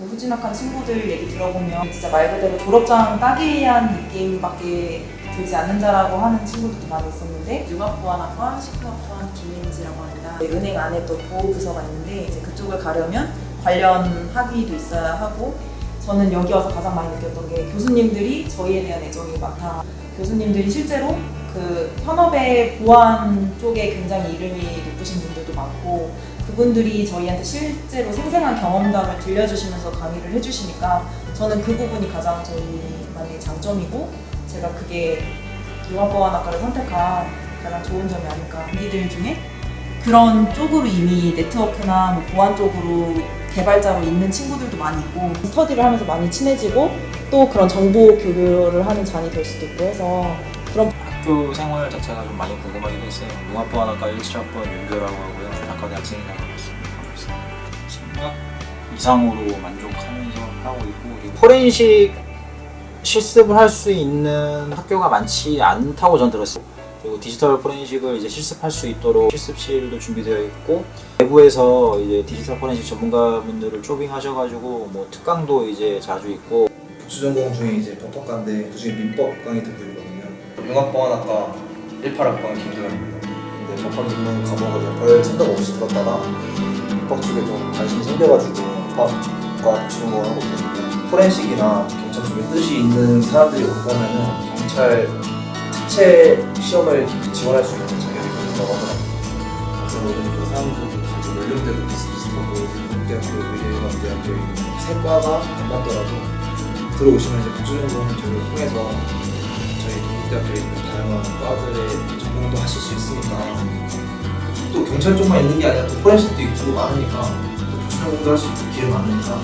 그 후진학한 친구들 얘기 들어보면 진짜 말 그대로 졸업장 따기 위한 느낌밖에 들지 않는다라고 하는 친구들도 많이 있었는데 융합보안학과 식품학과 김민지라고 합니다. 네, 은행 안에 또 보호부서가 있는데 이제 그쪽을 가려면 관련 학위도 있어야 하고 저는 여기 와서 가장 많이 느꼈던 게 교수님들이 저희에 대한 애정이 많다. 교수님들이 실제로 그 현업의 보안 쪽에 굉장히 이름이 높으신 분들도 많고 그분들이 저희한테 실제로 생생한 경험담을 들려주시면서 강의를 해주시니까 저는 그 부분이 가장 저희만의 장점이고 제가 그게 융합보안학과를 선택한 가장 좋은 점이 아닐까. 우리들 중에 그런 쪽으로 이미 네트워크나 뭐 보안 쪽으로 개발자로 있는 친구들도 많이 있고 스터디를 하면서 많이 친해지고 또 그런 정보 교류를 하는 잔이 될 수도 있고 해서 그런 학교 생활 자체가 좀 많이 궁금하기도 했어요. 융합보안학과 17학번 윤교라고 하고요. 학과 대 학생이라고 하고 있습니다. 이상으로 만족하면서 하고 있고 포렌식 실습을 할 수 있는 학교가 많지 않다고 전 들었어요. 그리고 디지털 포렌식을 이제 실습할 수 있도록 실습실도 준비되어 있고 외부에서 이제 디지털 포렌식 전문가분들을 초빙하셔가지고 뭐 특강도 이제 자주 있고 부수전공 중에 이제 법학과인데 그중에 민법 강의 듣고 있거든요. 융합보안학과 18학번 김도현입니다. 근데 법학 입문 과목을 별 생각 없이 들었다가 민법 쪽에 좀 관심이 생겨가지고 법학과 부수전공을 하고 있거든요. 포렌식이나 경찰 쪽에 뜻이 있는 사람들이 온다면은 경찰 특채 시험을 지원할 수 있는 자격이 된다고 하더라고요. 그래서 그 사람들도 다들 연령대도 비슷비슷하고 대학교, 의예관대학교 있는 세 과가 안 맞더라도 들어오시면 이제 국제전공을 저희를 통해서 저희 동국대학교에 있는 다양한 과들의 전공도 하실 수 있으니까. 또 경찰 쪽만 있는 게 아니라 또 포렌식도 있고 많으니까 또 국제전공도 할수 있는 기회 많으니까